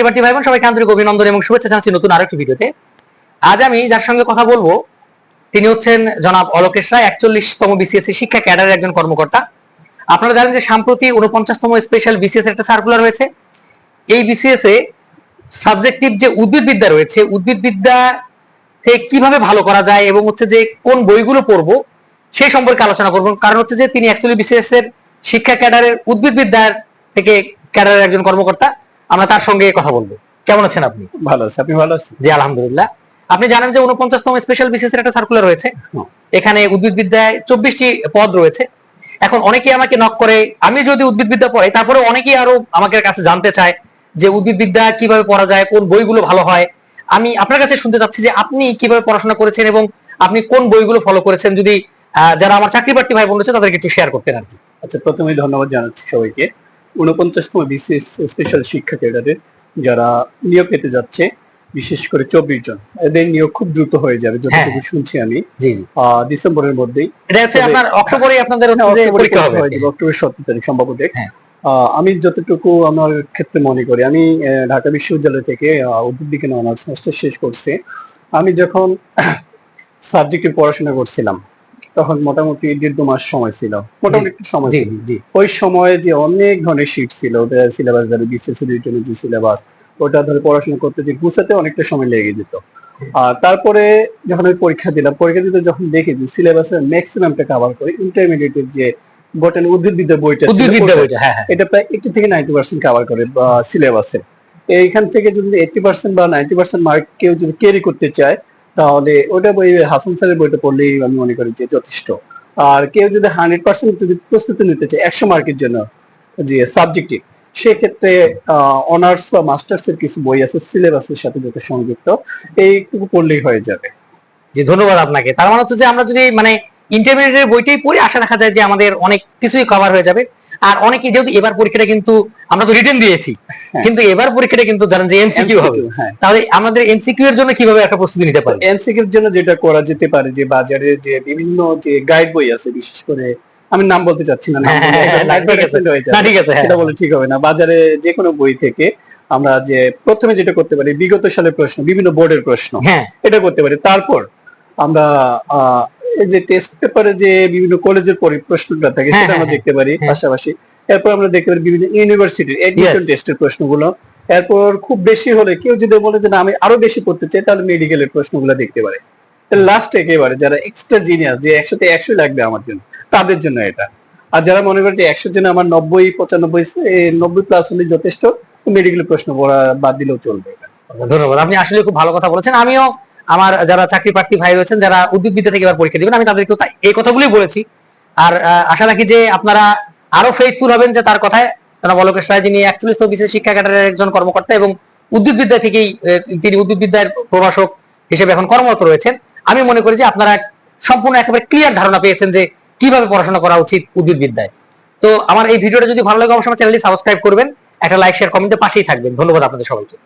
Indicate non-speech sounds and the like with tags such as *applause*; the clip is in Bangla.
এবারটি ভাই বোন সবাইকে আন্তরিক অভিনন্দন এবং শুভেচ্ছা জানাচ্ছি নতুন আরেকটি ভিডিওতে। আজ আমি যার সঙ্গে কথা বলব, তিনি হচ্ছেন জনাব অলোকেশ রায়, একচল্লিশতম বিসিএসসি শিক্ষা ক্যাডারের একজন কর্মকর্তা। আপনারা জানেন যে সাম্প্রতি উনপঞ্চাশতম স্পেশাল বিসিএস একটা সার্কুলার হয়েছে। এই বিসিএস এ সাবজেক্টিভ যে উদ্ভিদ বিদ্যা রয়েছে উদ্ভিদ বিদ্যা থেকে কীভাবে ভালো করা যায় এবং হচ্ছে যে কোন বইগুলো পড়ব সেই সম্পর্কে আলোচনা করব। কারণ হচ্ছে যে তিনি অ্যাকচুয়ালি বিসিএস এর শিক্ষা ক্যাডারের উদ্ভিদ বিদ্যার থেকে ক্যাডারের একজন কর্মকর্তা। আমরা তার সঙ্গে কথা বলব। কেমন আছেন আপনি? ভালো আছে আপনি ভালো আছেন? জি আলহামদুলিল্লাহ। আপনি জানেন যে উনপঞ্চাশতম স্পেশাল বিসিএস এর একটা সার্কুলার রয়েছে। এখানে উদ্ভিদ বিদ্যায় চব্বিশটি পদ রয়েছে। এখন অনেকেই আমাকে নক করে আমি যদি উদ্ভিদ বিদ্যা পড়াই তারপরে অনেকেই আরও আমাকে কাছে জানতে চায় যে উদ্ভিদ বিদ্যা কীভাবে পড়া যায় কোন বইগুলো ভালো হয়। আমি আপনার কাছে শুনতে চাচ্ছি যে আপনি কীভাবে পড়াশোনা করেছেন এবং আপনি কোন বইগুলো ফলো করেছেন? যদি আহ, যারা আমার চাকরি প্রার্থী ভাই বোন রয়েছে তাদেরকে একটু শেয়ার করতেন আর কি। আচ্ছা প্রথমেই ধন্যবাদ জানাচ্ছি সবাইকে। উনপঞ্চাশতম বিসিএস স্পেশাল শিক্ষা ক্যাডারে যারা নিয়োগ পেতে যাচ্ছে বিশেষ করে চব্বিশ জন এদের নিয়োগ খুব দ্রুত হয়ে যাবে যতটুকু হ্যাঁ। শুনছি আমি। ডিসেম্বরের মধ্যেই। এটা হচ্ছে আপনার অক্টোবরে আপনাদের হচ্ছে যে পরীক্ষা হবে হয়ে অক্টোবর সতেরো তারিখ সম্ভবত। হ্যাঁ। আহ, আমি যতটুকু আমার ক্ষেত্রে মনে করি আমি ঢাকা বিশ্ববিদ্যালয় থেকে উদ্ভিদ বিজ্ঞান অনার্স মাস্টার শেষ করছি। আমি যখন *coughs* সাবজেক্টে পড়াশোনা করছিলাম তখন মোটামুটি দেড় দু মাস সময় ছিল। মোটামুটি একটু সময় জি ছিল। জি। ওই সময়ে যে অনেক ধরনের শিট ছিল সিলেবাস ধরে বিসিএসসি এর জন্য যে সিলেবাস ওটা ধরে পড়াশোনা করতে যে গুছাতে অনেকটা সময় লেগে যেত। আর তারপরে যখন আমি পরীক্ষা দিলাম পরীক্ষা দিতে যখন দেখি যে সিলেবাসের ম্যাক্সিমামটা কভার করে ইন্টারমিডিয়েটের যে বটানি উদ্ভিদ বিদ্যা বইটা ছিল, উদ্ভিদ বিদ্যা ওটা- বইটা হ্যাঁ হ্যাঁ। এটা প্রায় এইটি থেকে নাইনটি পার্সেন্ট কভার করে সিলেবাসে এইখান থেকে যদি এইটি পার্সেন্ট বা নাইনটি পার্সেন্ট মার্ক কেউ যদি ক্যারি করতে চায় তাহলে ওটা বই হাসান স্যারের বইটা পড়লেই আমি মনে করি যে যথেষ্ট। আর কেউ যদি হান্ড্রেড পার্সেন্ট যদি প্রস্তুতি নিতে চায়, একশো মার্কের জন্য যে সাবজেক্টিভ সেক্ষেত্রে অনার্স বা মাস্টার্স এর কিছু বই আছে, সিলেবাসের সাথে যত সংযুক্ত, এইটুকু পড়লেই হয়ে যাবে। জি, ধন্যবাদ আপনাকে। তার মানে হচ্ছে যে আমরা যদি মানে ইন্টারমিডিয়েটের বইটাই পড়ি, আশা রাখা যায় যে আমাদের অনেক কিছুই কভার হয়ে যাবে। আর অনেকে যেহেতু এবার পরীক্ষাটা কিন্তু আমরা তো রিটেন দিয়েছি হ্যাঁ। কিন্তু এবার পরীক্ষাটা কিন্তু জানেন যে এমসিকিউ হবে। হ্যাঁ। তাহলে আমাদের এমসিকিউ এর জন্য কীভাবে একটা প্রস্তুতি নিতে পারি? এমসিকিউর জন্য যেটা করা যেতে পারে যে বাজারে যে বিভিন্ন যে গাইড বই আছে বিশেষ করে আমি নাম বলতে চাচ্ছি না হ্যাঁ, ঠিক আছে। advertisement যাবে। না ঠিক আছে সেটা বলে ঠিক হবে না। বাজারে যে কোনো বই থেকে আমরা যে প্রথমে যেটা করতে পারি বিগত সালের প্রশ্ন বিভিন্ন বোর্ডের প্রশ্ন এটা করতে পারি। তারপর আমরা এই যে টেস্ট পেপারে যে বিভিন্ন কলেজের পরি প্রশ্নটা থাকে হ্যাঁ, সেটা আমরা হ্যাঁ, দেখতে পারি হ্যাঁ। পাশাপাশি। এরপর আমরা দেখতে পারি বিভিন্ন ইউনিভার্সিটির এডমিশন টেস্টের প্রশ্নগুলো। এরপর খুব বেশি হলে কেউ যদি বলে যে না আমি আরও বেশি পড়তে চাই তাহলে মেডিকেলের প্রশ্নগুলো দেখতে পারে। লাস্ট একেবারে যারা এক্সট্রা জিনিয়াস যে একশোতে একশো লাগবে আমার জন্য তাদের জন্য এটা। আর যারা মনে করে যে একশো জন্য আমার নব্বই পঁচানব্বই নব্বই প্লাস হলে যথেষ্ট মেডিকেলের প্রশ্ন পড়া বাদ দিলেও চলবে ধন্যবাদ। আপনি আসলে খুব ভালো কথা বলেছেন। আমিও আমার যারা চাকরি প্রার্থী ভাই রয়েছেন, যারা উদ্ভিদ বিদ্যা থেকে এবার পরীক্ষা দিবেন, আমি তাদেরকেও তাই, এই কথাগুলোই বলেছি। আর আশা রাখি যে আপনারা আরও ফেইথফুল হবেন যে তার কথায়। তারা বলকেশ রায় যিনি একচল্লিশতম বিশেষ শিক্ষা ক্যাডারের একজন কর্মকর্তা এবং উদ্ভিদ বিদ্যা থেকেই তিনি উদ্ভিদ বিদ্যার প্রভাষক হিসেবে এখন কর্মরত রয়েছেন। আমি মনে করি যে আপনারা সম্পূর্ণ একেবারে ক্লিয়ার ধারণা পেয়েছেন যে কীভাবে পড়াশোনা করা উচিত উদ্ভিদ বিদ্যায়। তো আমার এই ভিডিওটা যদি ভালো লাগে, অবশ্যই চ্যানেলটি সাবস্ক্রাইব করবেন, একটা লাইক শেয়ার কমেন্টে পাশেই থাকবেন। ধন্যবাদ আপনাদের সবাইকে।